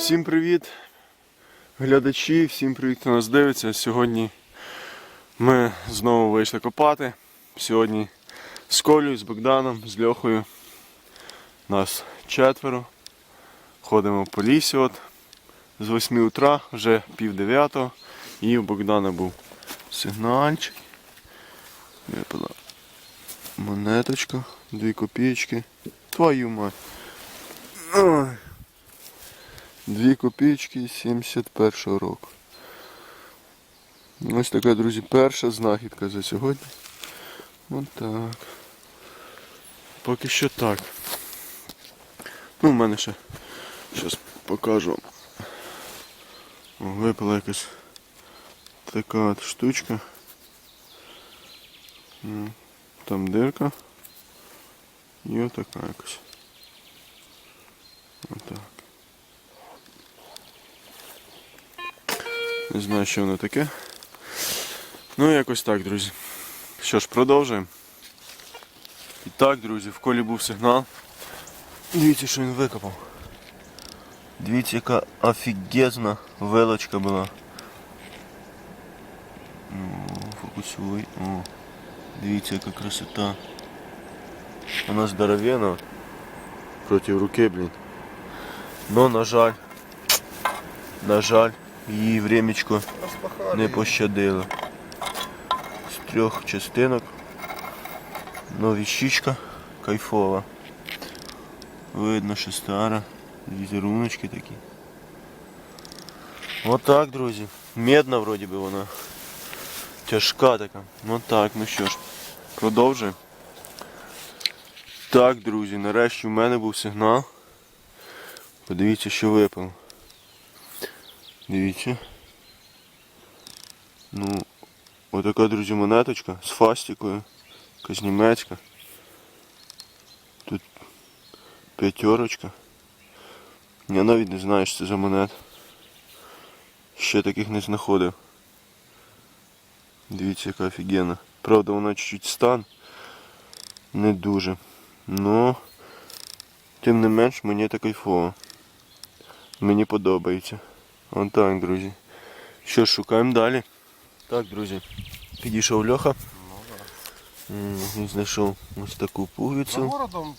Всім привіт, глядачі, всім привіт, хто нас дивиться. Сьогодні ми знову вийшли копати. Сьогодні з Колею, з Богданом, з Льохою. Нас четверо. Ходимо по лісі от з 8 утра, вже пів дев'ятого. І у Богдана був сигнальчик. Монеточка, дві копійки. Твою мать. Ой. Дві копійки 71 року. Ось така, друзі, перша знахідка за сьогодні. Ось так. Поки що так. Ну, в мене ще. Зараз покажу. Випала якась така от штучка. Там дирка. І отака якась. Отак. Не знаю, що воно таке. Ну, якось так, друзі. Що ж, продовжуємо. І так, друзі, в колі був сигнал. Дивіться, що він викопав. Дивіться, яка офігезна велочка була. Ну, фокусуй. О, дивіться, яка красота. Вона здоровена проти руки, блін. Но, на жаль, на жаль, її времечко не пощадило. З трьох частинок. Ну, віщичка кайфова. Видно, що стара. Візеруночки такі. Отак, друзі. Медна вроді би вона. Тяжка така. Ну так, ну що ж, продовжуємо. Так, друзі, нарешті в мене був сигнал. Подивіться, що випало. Дивіться. Ну, отака, друзі, монеточка з фастикою. Якась німецька. Тут п'ятерочка. Я навіть не знаю, що це за монет. Ще таких не знаходив. Дивіться, яка офігенна. Правда, вона чуть-чуть стан. Не дуже. Ну, тим не менш, мені це кайфово. Мені подобається. Вон так, друзі. Що ж, шукаємо далі. Так, друзі. Підійшов Льоха. Він знайшов ось таку За городом,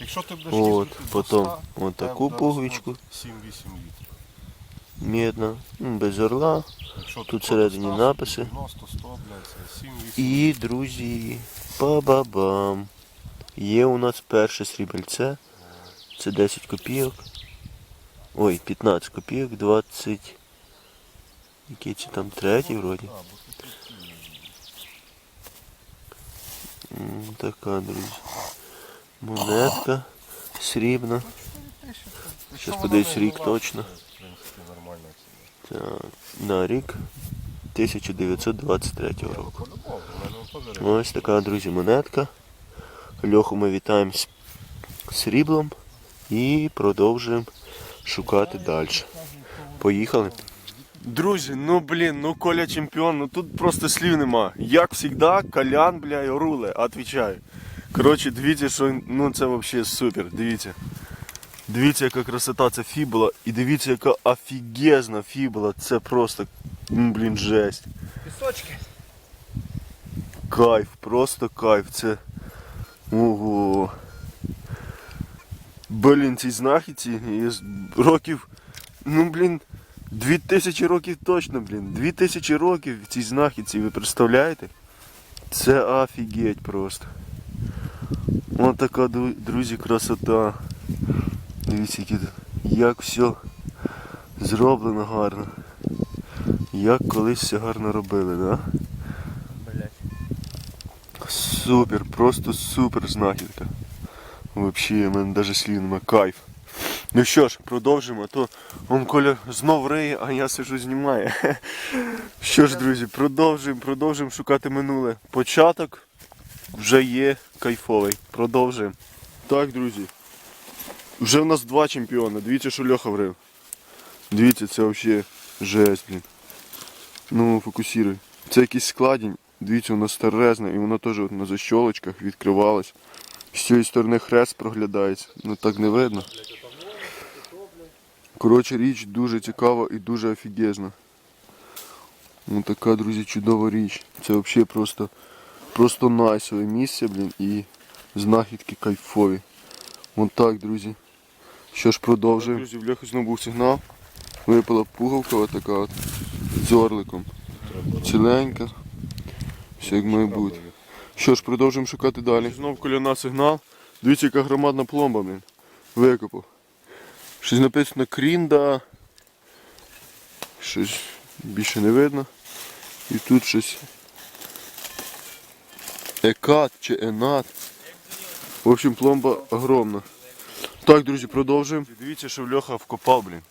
якщо ти будеш От, потім 100, от тебе таку пуговичку. 7-8 літрів. Медна. Без орла. Якщо Тут всередині написи. 90, 100, блядь, 7-8 І, друзі, ба-ба-бам. Є у нас перше срібельце. Це 10 копійок. Ой, 15 копійок, 20. Який це там третій вроді. Така, друзі. Монетка срібна. Щас подивись рік точно. Так, на рік 1923 року. Ось така, друзі, монетка. Льоху ми вітаємо з сріблом і продовжуємо шукати далі. Поїхали. Друзі, ну блін, ну Коля чемпіон, ну тут просто слів нема. Як завжди, Колян, бля, і руле, отвічаю. Коротше, дивіться, що ну це взагалі супер, дивіться. Дивіться, яка красота це фібула. І дивіться, яка офігезна фібула. Це просто, ну, блін, жесть. Пісочки. Кайф, просто кайф. Це. Ого. Блін, ці знахідці років. Ну, блін, 2000 років точно, блін. 2000 років в цій знахідці, ви представляєте? Це офігеть просто. Ось така, друзі, красота. Дивіться, які тут- як все зроблено гарно. Як колись все гарно робили? Да? Супер, просто супер знахідка. Вообще, в мене навіть слів нема. Кайф. Ну що ж, продовжимо, а то он Коля знов риє, а я сижу знімаю. Що ж, друзі, продовжуємо, продовжуємо шукати минуле. Початок вже є кайфовий. Продовжуємо. Так, друзі. Вже в нас два чемпіони. Дивіться, що Льоха врив. Дивіться, це взагалі жесть, блін. Ну, фокусируй. Це якийсь складінь. Дивіться, воно старезне і воно теж на защолочках відкривалось. З цієї сторони хрест проглядається. Ну так не видно. Коротше, річ дуже цікава і дуже офігезна. Ну така, друзі, чудова річ. Це взагалі просто, просто найсове місце, блін, і знахідки кайфові. Вон так, друзі. Що ж продовжуємо. Друзі, в Льохи знову був сигнал. Випала пуговка отака от з орликом. Ціленька. Все як має бути. Що ж, продовжуємо шукати далі. Знов коляна сигнал. Дивіться, яка громадна пломба, блін. Викопав. Щось написано Крінда. Щось більше не видно. І тут щось. Екат чи енат. В общем, пломба огромна. Так, друзі, продовжуємо. Дивіться, що в Льоха вкопав, блін.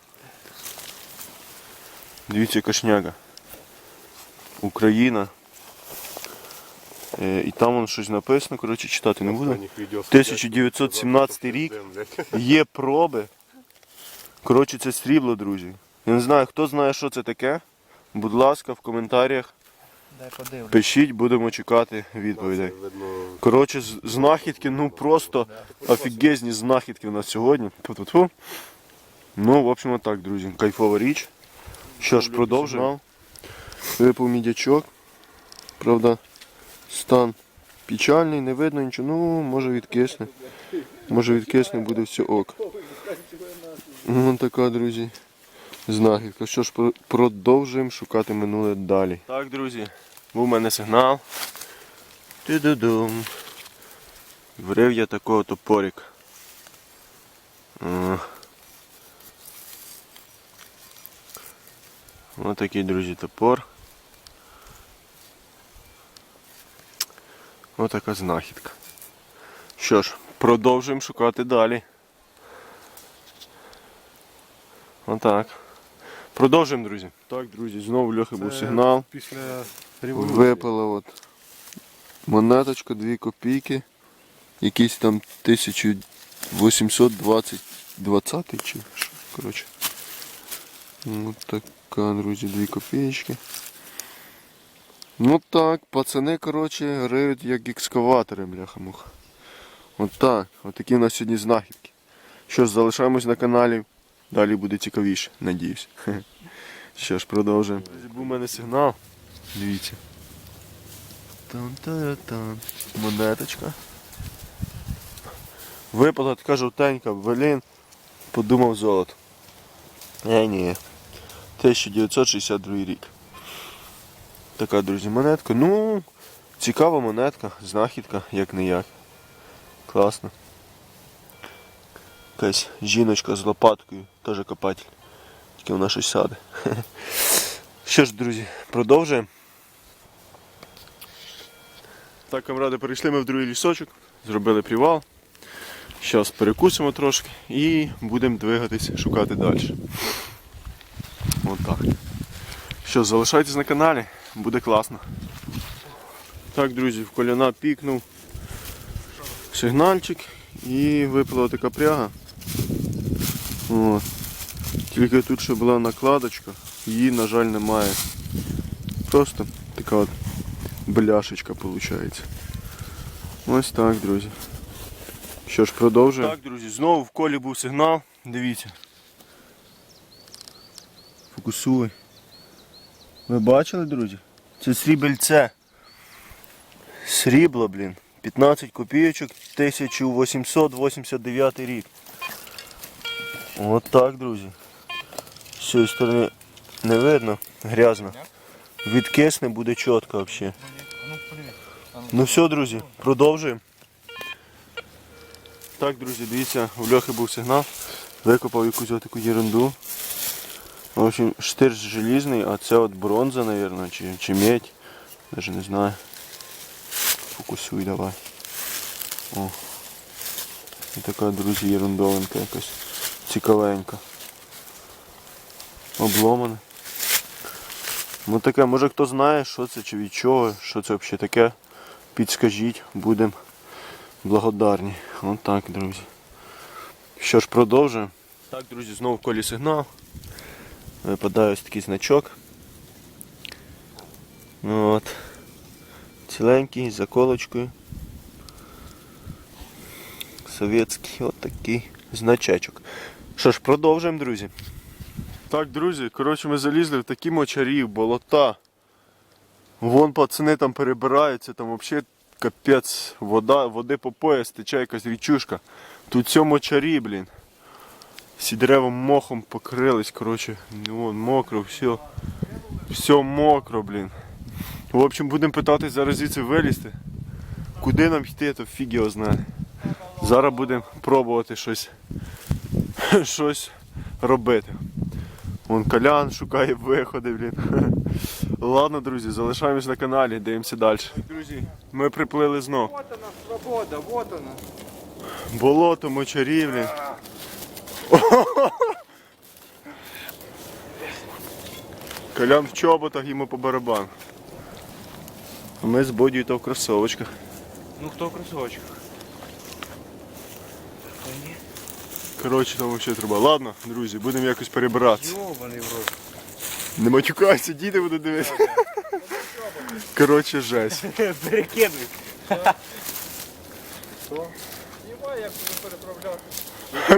Дивіться, кашняга. Україна. Е, і там воно щось написано, коротше, читати не буду. 1917 рік. Є проби. Коротше, це срібло, друзі. Я не знаю, хто знає, що це таке. Будь ласка, в коментарях пишіть, будемо чекати відповідей. Коротше, знахідки, ну просто офігезні знахідки у нас сьогодні. Тьфу-тьфу-тьфу. Ну, в общем, так, друзі. Кайфова річ. Що ж, продовжуємо. Випав мідячок. Правда, стан печальний, не видно нічого. Ну, може відкисне. Може відкисне, буде все ок. Вон така, друзі. Знахідка. Що ж, продовжуємо шукати минуле далі. Так, друзі, був у мене сигнал. Ти-ду-дум. Врив я такого топорик. Ось такий, друзі, топор. Ось така знахідка. Що ж, продовжуємо шукати далі. Отак. Продовжуємо, друзі. Так, друзі, знову Льохи був сигнал. Після Випала от монеточка 2 копійки. Якийсь там 1820 20 чи що. Коротше. Ось така, друзі, 2 копійки. Ну так, пацани, коротше, риють як екскаватори, бляха-муха. От так. От такі у нас сьогодні знахідки. Що ж, залишаємось на каналі. Далі буде цікавіше, надіюсь. Що ж, продовжуємо. Був у мене сигнал. Дивіться. Тан-та-та-тан. Монеточка. Випала така жовтенька, блін. Подумав золото. Е, ні. 1962 рік. Така, друзі, монетка. Ну, цікава монетка, знахідка, як не як. Класно. Якась жіночка з лопаткою, теж копатель. Тільки вона щось саде. Що ж, друзі, продовжуємо. Так, камради, перейшли ми в другий лісочок, зробили привал. Зараз перекусимо трошки і будемо двигатись, шукати далі. Отак. Що, залишайтесь на каналі, буде класно. Так, друзі, в коляна пікнув сигнальчик і випала така пряга. От. Тільки тут ще була накладочка, її, на жаль, немає. Просто така от бляшечка виходить. Ось так, друзі. Що ж, продовжуємо. Так, друзі, знову в колі був сигнал. Дивіться. Фокусуй. Ви бачили, друзі? Це срібельце. Срібло, блін. 15 копійочок, 1889 рік. От так, друзі. З цієї сторони не видно, грязно. Відкисне буде чітко взагалі. Ну все, друзі, продовжуємо. Так, друзі, дивіться, в Льохи був сигнал. Викопав якусь таку ерунду. В общем, штирс желізний, а це от бронза, мабуть, чи, чи медь. Даже не знаю. Фокусуй давай. О. І така, друзі, ерундовинка якась. Цікавенька. Обломане. Ну таке, може хто знає, що це чи від чого, що це взагалі таке. Підскажіть, будемо благодарні. От так, друзі. Що ж, продовжуємо. Так, друзі, знову в колі сигнал. Випадає ось такий значок. От. Ціленький, з заколочкою. Совєтський от такий значечок. Що ж, продовжуємо, друзі. Так, друзі, коротше, ми залізли в такі мочарі, болота. Вон пацани там перебираються, там взагалі капець, вода, води по пояс, тече якась річушка. Тут все мочарі, блін. Всі дерева мохом покрились, коротше, вон мокро, все. Все мокро, блін. В общем, будемо питатись зараз звідси вилізти. Куди нам йти, то фіг його знає. Зараз будемо пробувати щось, щось робити. Вон Колян шукає виходи, блін. Ладно, друзі, залишаємось на каналі, дивимося далі. Друзі, ми приплили знов. Вот она, свобода, вот она. Болото, мочарі, блін. Колян в чоботах йому по барабан. А ми з Бодію то в кросовочках. Ну кто в кроссовочках? Коротше, там взагалі треба. Ладно, друзі, будемо якось перебиратися. Ёбаный в рот. Не матюкайся, діти будуть дивитися. Коротше, жесть. Перекидывай. Єбай, як туди переправляти.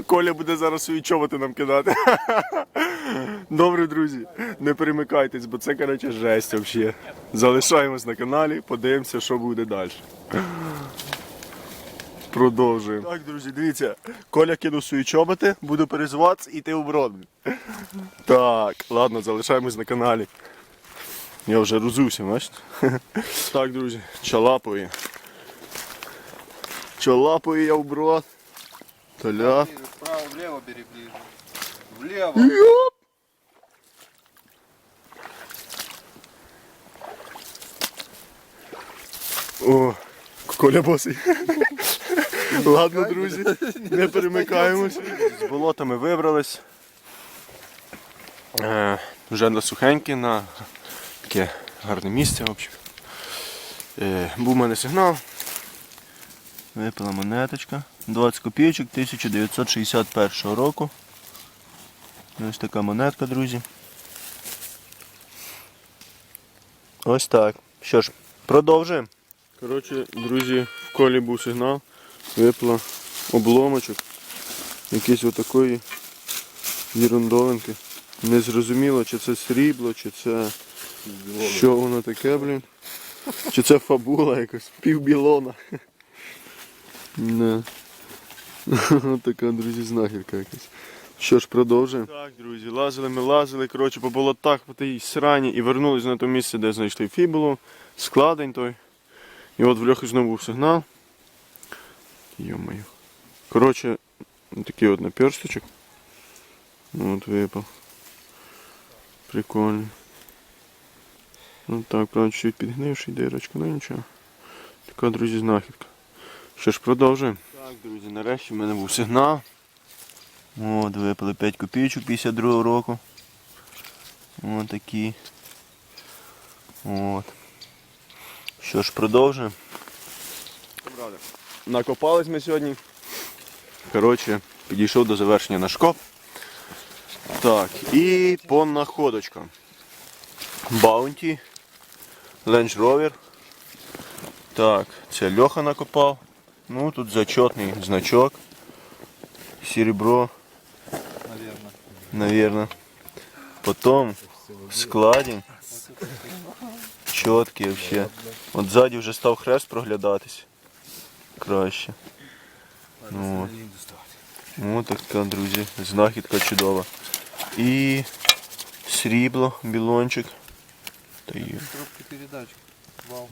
Коля буде зараз свої чоботи нам кидати. Добре, друзі, не перемикайтесь, бо це коротше жесть взагалі. Залишаємось на каналі, подивимося, що буде далі. Продовжуємо. Так, друзі, дивіться, Коля кинув свої чоботи, буду перезуватися і йти в. Так, ладно, залишаємось на каналі. Я вже розувся, бачите? Так, друзі, чалапою. Чалапою я в брод. Толя. Вправо, влево бери ближе. Влево. Йоп! О, Коля босий. Ладно, друзі, не перемикаємось. З болотами вибрались. Е, вже на сухеньке, на таке гарне місце. В общем. Е, був у мене сигнал. Випала монеточка. 20 копійочок 1961 року. Ось така монетка, друзі. Ось так. Що ж, продовжуємо. Коротше, друзі, в колі був сигнал, випла обломочок. Якийсь отакої ерундовинки. Не зрозуміло, чи це срібло, чи це. Що воно таке, блін? Чи це фабула якась, півбілона. Не. Така, друзі, знахідка якась. Що ж, продовжуємо. Так, друзі, лазили ми лазили, коротше, по болотах по тій срані і вернулись на те місце, де знайшли фібулу, складень той. І от в Льохи знову був сигнал. Йо-моє. Коротше, такий от наперсточок. Ну, От випав. Прикольний. Ну так, правда, чуть підгнивший дирочка, ну нічого. Така, друзі, знахідка. Що ж, продовжуємо. Так, друзі, нарешті в мене був сигнал. От, випали 5 копійочок 52 року. Ось такі. От. Що ж, продовжуємо. Накопались ми сьогодні. Коротше, підійшов до завершення наш коп. Так, і по находочкам. Баунті. Ленч Ровер. Так, це Льоха накопав. Ну, тут зачетний значок. Серебро, Наверное. наверное. Потом складень. Чіткий вообще. От ззаді вже став хрест проглядатись. Краще. Ну, от. Ну така, друзі, знахідка чудова. І срібло, білончик. Та є. Коробки передач. Вау.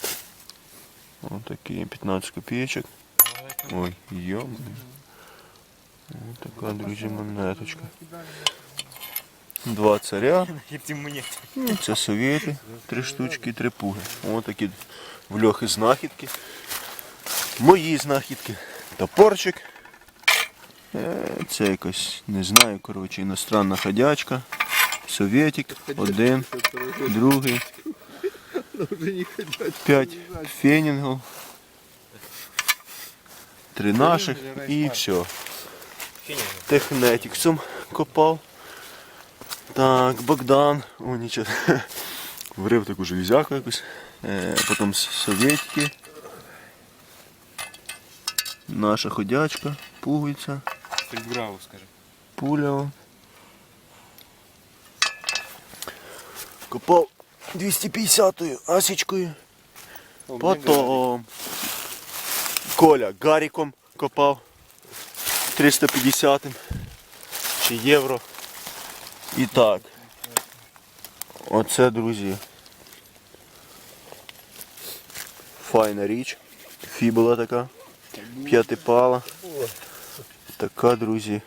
Ось такі 15 копійочок. Ой, йом. Ось така, друзі, монеточка. Два царя. Ну, Це совєти. Три штучки, три пуги. Ось такі в льохи знахідки. Мої знахідки. Топорчик. Е, Це якось, не знаю, коротше, іностранна ходячка. Совєтик. Один, другий. П'ять фенінгів. Три наших і все. Технетіксом копав. Так, Богдан. О, нічого. Врив таку железяку якусь. Е, потім совєтки. Наша ходячка, пуговиця, Браво, скажи. пуля. о. Копав 250-ю асічкою. Потом Коля Гаріком копав 350 чи євро. І так. Оце, друзі. Файна річ. Фібула така. П'ятипала. Така, друзі.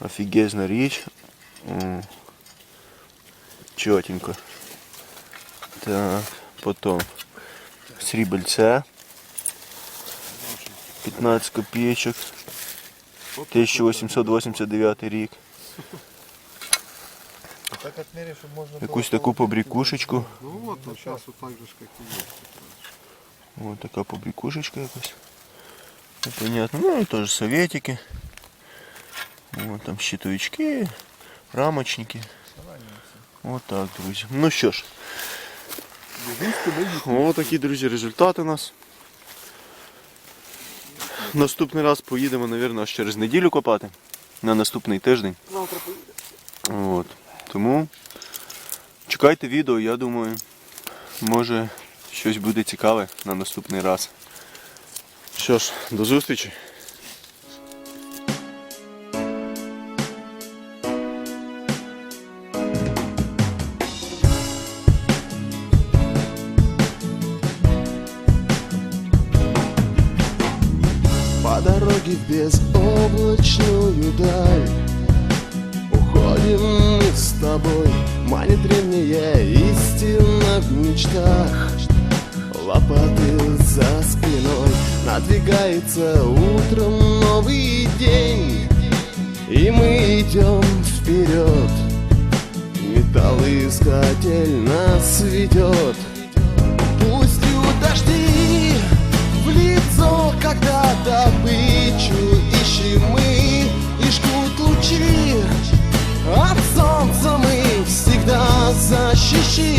Офігезна річ. Чотенько. Так, потім срібельце. 15 копійочок. 1889 рік. Так отмеришь, чтобы можно Якусь таку побрікушечку. Ну вот, вот сейчас вот так же, как и есть. Ось така побрікушечка якась. Непонятно. Ну і теж советики. Ось там щитовички, рамочники. Ось так, друзі. Ну що ж. Ось такі, друзі, результати у нас. Наступний раз поїдемо, мабуть, аж через неділю копати. На наступний тиждень. Завтра поїдемо. От. Тому чекайте відео, я думаю, може щось буде цікаве на наступний раз. Що ж, до зустрічі. древняя истина в мечтах. Лопаты за спиной Надвигается утром новый день. И мы идем вперед. Металлоискатель нас ведет. Пусть и дожди в лицо Когда добычу ищем мы. И жгут лучи от всегда защищает.